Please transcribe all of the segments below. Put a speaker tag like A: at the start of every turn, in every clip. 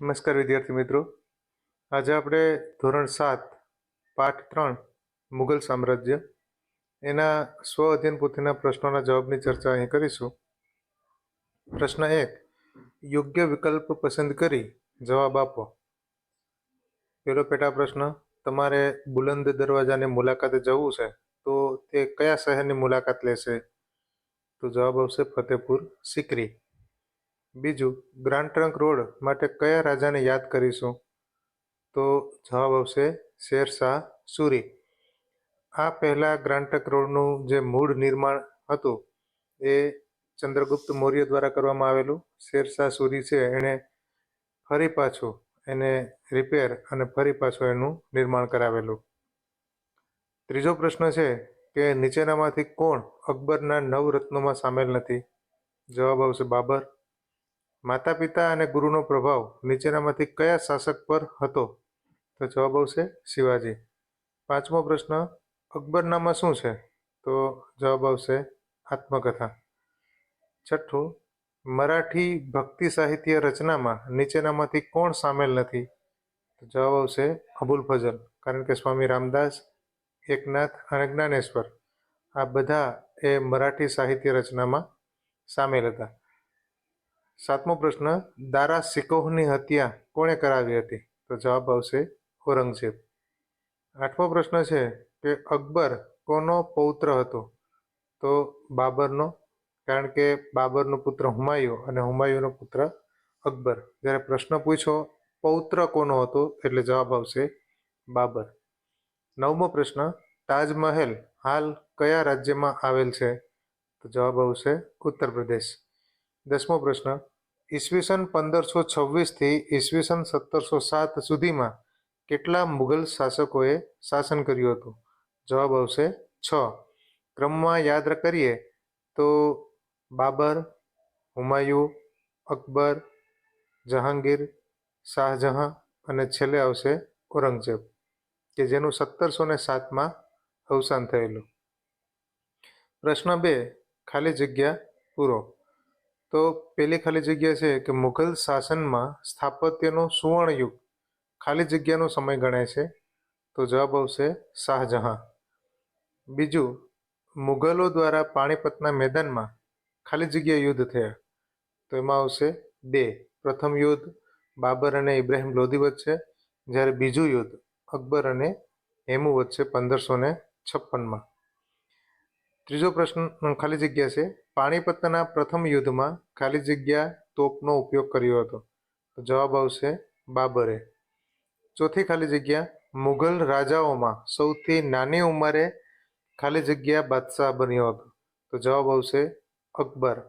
A: નમસ્કાર વિદ્યાર્થી મિત્રો. આજે આપણે ધોરણ સાત, પાઠ ત્રણ, મુઘલ સામ્રાજ્ય, એના સ્વ અધ્યયન પોથીના પ્રશ્નોના જવાબની ચર્ચા અહીં કરીશું. પ્રશ્ન એક, યોગ્ય વિકલ્પ પસંદ કરી જવાબ આપો. પેલો પેટા પ્રશ્ન, તમારે બુલંદ દરવાજાની મુલાકાતે જવું છે, તો તે કયા શહેરની મુલાકાત લેશે? તો જવાબ આવશે ફતેપુર, સિકરી. બીજું, ગ્રાન્ડ ટ્રંક રોડ માટે કયા રાજાને યાદ કરીશું? તો જવાબ આવશે શેરશાહ સુરી. આ પહેલાં ગ્રાન્ડ ટ્રંક રોડનું જે મૂળ નિર્માણ હતું, એ ચંદ્રગુપ્ત મૌર્ય દ્વારા કરવામાં આવેલું. શેરશાહ સુરી છે, એણે ફરી પાછું એને રિપેર અને ફરી પાછું એનું નિર્માણ કરાવેલું. ત્રીજો પ્રશ્ન છે કે નીચેનામાંથી કોણ અકબરના નવરત્નોમાં સામેલ નથી? જવાબ આવશે બાબર. માતા પિતા અને ગુરુનો પ્રભાવ નીચેનામાંથી કયા શાસક પર હતો? તો જવાબ આવશે શિવાજી. પાંચમો પ્રશ્ન, અકબરનામા શું છે? તો જવાબ આવશે આત્મકથા. છઠ્ઠું, મરાઠી ભક્તિ સાહિત્ય રચનામાં નીચેનામાંથી કોણ સામેલ નથી? તો જવાબ આવશે અબુલ ફઝલ, કારણ કે સ્વામી રામદાસ, એકનાથ અને જ્ઞાનેશ્વર આ બધા એ મરાઠી સાહિત્ય રચનામાં સામેલ હતા. સાતમો પ્રશ્ન, દારા સિકોહની હત્યા કોણે કરાવી હતી? તો જવાબ આવશે ઔરંગઝેબ. આઠમો પ્રશ્ન છે કે, અકબર કોનો પૌત્ર હતો? તો બાબરનો, કારણ કે બાબરનો પુત્ર હુમાયુ અને હુમાયુનો પુત્ર અકબર. જ્યારે પ્રશ્ન પૂછો, પૌત્ર કોનો હતો? એટલે જવાબ આવશે બાબર. નવમો પ્રશ્ન, તાજમહેલ હાલ કયા રાજ્યમાં આવેલ છે? તો જવાબ આવશે ઉત્તર પ્રદેશ. દસમો પ્રશ્ન. ઈસવીસન પંદરસો છવ્વીસથી ઈસવીસન સત્તરસો સાત સુધીમાં કેટલા મુઘલ શાસકોએ શાસન કર્યું હતું? જવાબ આવશે છ. ક્રમમાં યાદ કરીએ તો બાબર, હુમાયુ, અકબર, જહાંગીર, શાહજહાં અને છેલ્લે આવશે ઔરંગઝેબ, કે જેનું સત્તરસો ને સાતમાં અવસાન થયેલું. પ્રશ્ન બે, ખાલી જગ્યા પૂરો. તો પેલી ખાલી જગ્યા છે કે મુઘલ શાસનમાં સ્થાપત્યનો સુવર્ણ યુગ ખાલી જગ્યાનો સમય ગણાય છે. તો જવાબ આવશે શાહજહાં. બીજું, મુઘલો દ્વારા પાણીપતના મેદાનમાં ખાલી જગ્યા યુદ્ધ થયા. તો એમાં આવશે બે. પ્રથમ યુદ્ધ બાબર અને ઇબ્રાહિમ લોધી વચ્ચે, જ્યારે બીજું યુદ્ધ અકબર અને હેમુ વચ્ચે પંદરસો ને છપ્પનમાં. ત્રીજો પ્રશ્ન ખાલી જગ્યા છે. પાણીપતના પ્રથમ યુદ્ધમાં ખાલી જગ્યા તોપનો ઉપયોગ કર્યો હતો. તો જવાબ આવશે બાબરે. ચોથી ખાલી જગ્યા મુઘલ રાજાઓમાં સૌથી નાની ઉંમરે ખાલી જગ્યા બાદશાહ બન્યો હતો. તો જવાબ આવશે અકબર.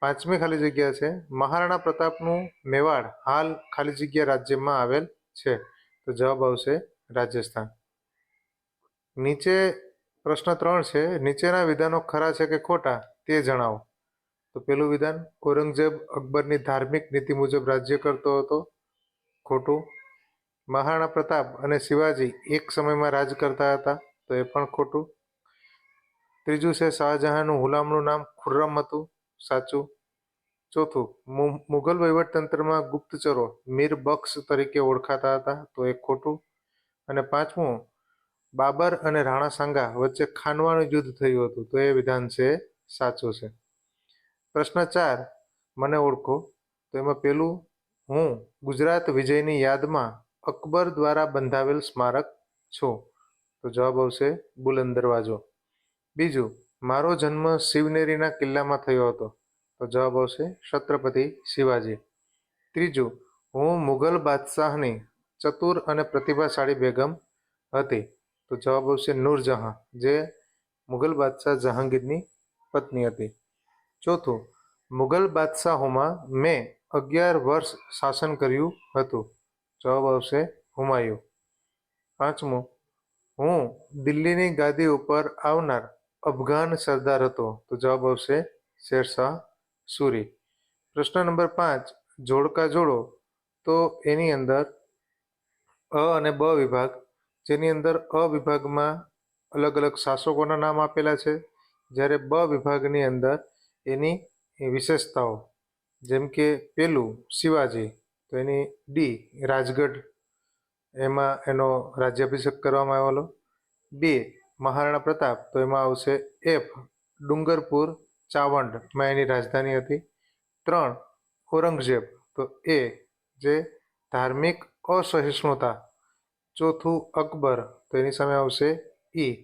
A: પાંચમી ખાલી જગ્યા છે. મહારાણા પ્રતાપનું મેવાડ હાલ ખાલી જગ્યા રાજ્યમાં આવેલ છે. તો જવાબ આવશે રાજસ્થાન. નીચે પ્રશ્ન ત્રણ છે, નીચેના વિધાનો ખરા છે કે ખોટા તે જણાવો. તો પેલું વિધાન, ઔરંગઝેબ અકબરની ધાર્મિક નીતિ મુજબ રાજ્ય કરતો હતો. ખોટું. મહારાણા પ્રતાપ અને શિવાજી એક સમયમાં રાજ કરતા હતા, તો એ પણ ખોટું. ત્રીજું છે, શાહજહાંનું હુલામનું નામ ખુર્રમ હતું. સાચું. ચોથું મુઘલ વહીવટતંત્રમાં ગુપ્તચરો મીર બક્ષ તરીકે ઓળખાતા હતા, તો એ ખોટું. અને પાંચમું બાબર અને રાણા સાંગા વચ્ચે ખાનવાનું યુદ્ધ થયું હતું. તો એ વિધાન છે સાચું છે. પ્રશ્ન ચાર, મને ઓળખો. તો એમાં પેલું, હું ગુજરાત વિજયની યાદમાં અકબર દ્વારા બંધાવેલ સ્મારક છું. તો જવાબ આવશે, બુલંદ દરવાજો. બીજું, મારો જન્મ શિવનેરીના કિલ્લામાં થયો હતો. તો જવાબ આવશે, છત્રપતિ શિવાજી. ત્રીજું, હું મુઘલ બાદશાહની ચતુર અને પ્રતિભાશાળી બેગમ હતી. તો જવાબ આવશે નૂરજહાં, જે મુગલ બાદશાહ જહાંગીરની પત્ની હતી. ચોથું, મુગલ બાદશાહોમાં મેં અગિયાર વર્ષ શાસન કર્યું હતું. જવાબ આવશે હુમાયુ. પાંચમું, હું દિલ્હીની ગાદી ઉપર આવનાર અફઘાન સરદાર હતો. તો જવાબ આવશે શેરશાહ સુરી. પ્રશ્ન નંબર પાંચ, જોડકા જોડો. તો એની અંદર અ અને બ વિભાગ જેની અંદર અ વિભાગમાં અલગ અલગ શાસકોના નામ આપેલા છે. જ્યારે બ વિભાગની અંદર એની વિશેષતાઓ, જેમ કે પેલું શિવાજી, તો એની ડી રાજગઢ, એમાં એનો રાજ્યાભિષેક કરવામાં આવેલો. બી મહારાણા પ્રતાપ, તો એમાં આવશે એફ ડુંગરપુર ચાવંડમાં એની રાજધાની હતી. ત્રણ ઔરંગઝેબ, તો એ જે ધાર્મિક અસહિષ્ણુતા ચોથું અકબર તો એની સામે આવશે ઈ,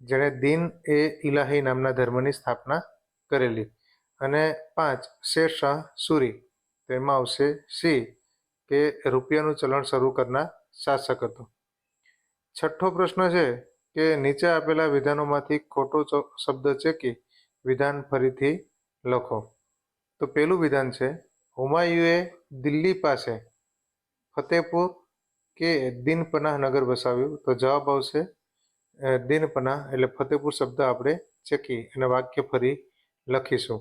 A: જેણે દિન એ ઇલાહી નામના ધર્મની સ્થાપના કરેલી. અને પાંચ, શેરશાહ સુરી તો એમાં આવશે સી, કે રૂપિયાનું ચલણ શરૂ કરનાર શાસક હતો. છઠ્ઠો પ્રશ્ન છે કે નીચે આપેલા વિધાનોમાંથી ખોટો શબ્દ ચેકી વિધાન ફરીથી લખો? તો પેલું વિધાન છે, હુમાયુએ દિલ્હી પાસે ફતેપુર કે દિનપનાહ નગર વસાવ્યું, તો જવાબ આવશે દિનપનાહ એટલે ફતેપુર શબ્દ આપણે ચેકી અને વાક્ય ફરી લખીશું.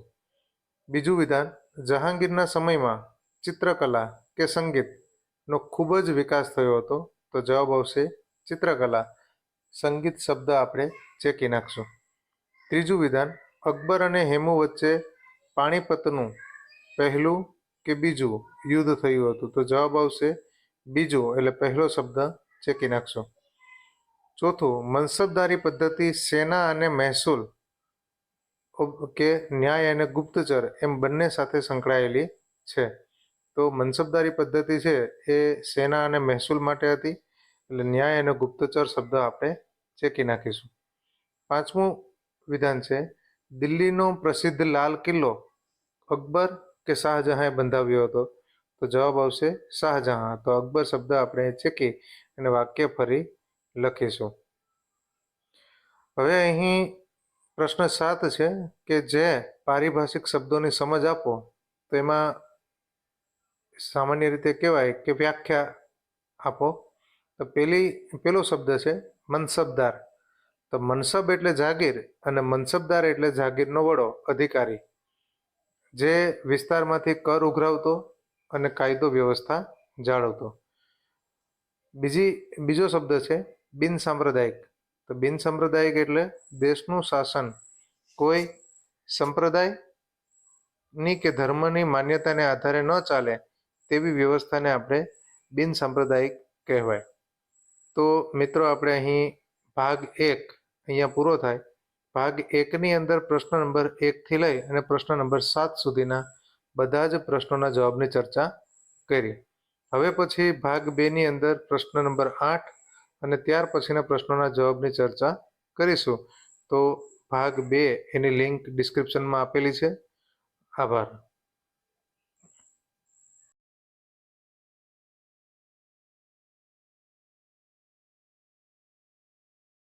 A: બીજું વિધાન, જહાંગીરના સમયમાં ચિત્રકલા કે સંગીતનો ખૂબ જ વિકાસ થયો હતો, તો જવાબ આવશે ચિત્રકલા. સંગીત શબ્દ આપણે ચેકી નાખશું. ત્રીજું વિધાન, અકબર અને હેમુ વચ્ચે પાણીપતનું પહેલું કે બીજું યુદ્ધ થયું હતું, તો જવાબ આવશે બીજું એટલે પહેલો શબ્દ ચેકી નાખશો. ચોથું, મનસબદારી પદ્ધતિ સેના અને મહેસૂલ કે ન્યાય અને ગુપ્તચર એમ બંને સાથે સંકળાયેલી છે. તો મનસબદારી પદ્ધતિ છે એ સેના અને મહેસૂલ માટે હતી, એટલે ન્યાય અને ગુપ્તચર શબ્દ આપણે ચેકી નાખીશું. પાંચમું વિધાન છે, દિલ્હીનો પ્રસિદ્ધ લાલ કિલ્લો અકબર કે શાહજહાંએ બંધાવ્યો હતો. તો જવાબ આવશે શાહજહાં. તો અકબર શબ્દ આપણે ચેકી અને વાક્ય ફરી લખીશું. હવે અહીં પ્રશ્ન સાત છે કે જે પારિભાષિક શબ્દોની સમજ આપો, તો એમાં સામાન્ય રીતે કહેવાય કે વ્યાખ્યા આપો. તો પેલી, પેલો શબ્દ છે મનસબદાર તો મનસબ એટલે જાગીર અને મનસબદાર એટલે જાગીરનો વડો, અધિકારી. જે વિસ્તારમાંથી કર ઉઘરાવતો અને કાયદો વ્યવસ્થા જાળવતો. બીજી, બીજો શબ્દ છે બિનસાંપ્રદાયિક તો બિનસાંપ્રદાયિક એટલે દેશનું શાસન. કોઈ સંપ્રદાયની કે ધર્મની માન્યતાને આધારે ન ચાલે તેવી વ્યવસ્થાને આપણે બિનસાંપ્રદાયિક કહેવાય. તો મિત્રો, આપણે અહીં ભાગ એક અહીંયા પૂરો થાય. ભાગ એકની અંદર પ્રશ્ન નંબર એકથી લઈ અને પ્રશ્ન નંબર સાત સુધીના બધા જ પ્રશ્નોના જવાબની ચર્ચા કરી. હવે પછી ભાગ બેની અંદર પ્રશ્ન નંબર આઠ અને ત્યાર પછીના પ્રશ્નોના જવાબની ચર્ચા કરીશું. તો ભાગ બે એની લિંક ડિસ્ક્રિપ્શનમાં આપેલી છે. આભાર.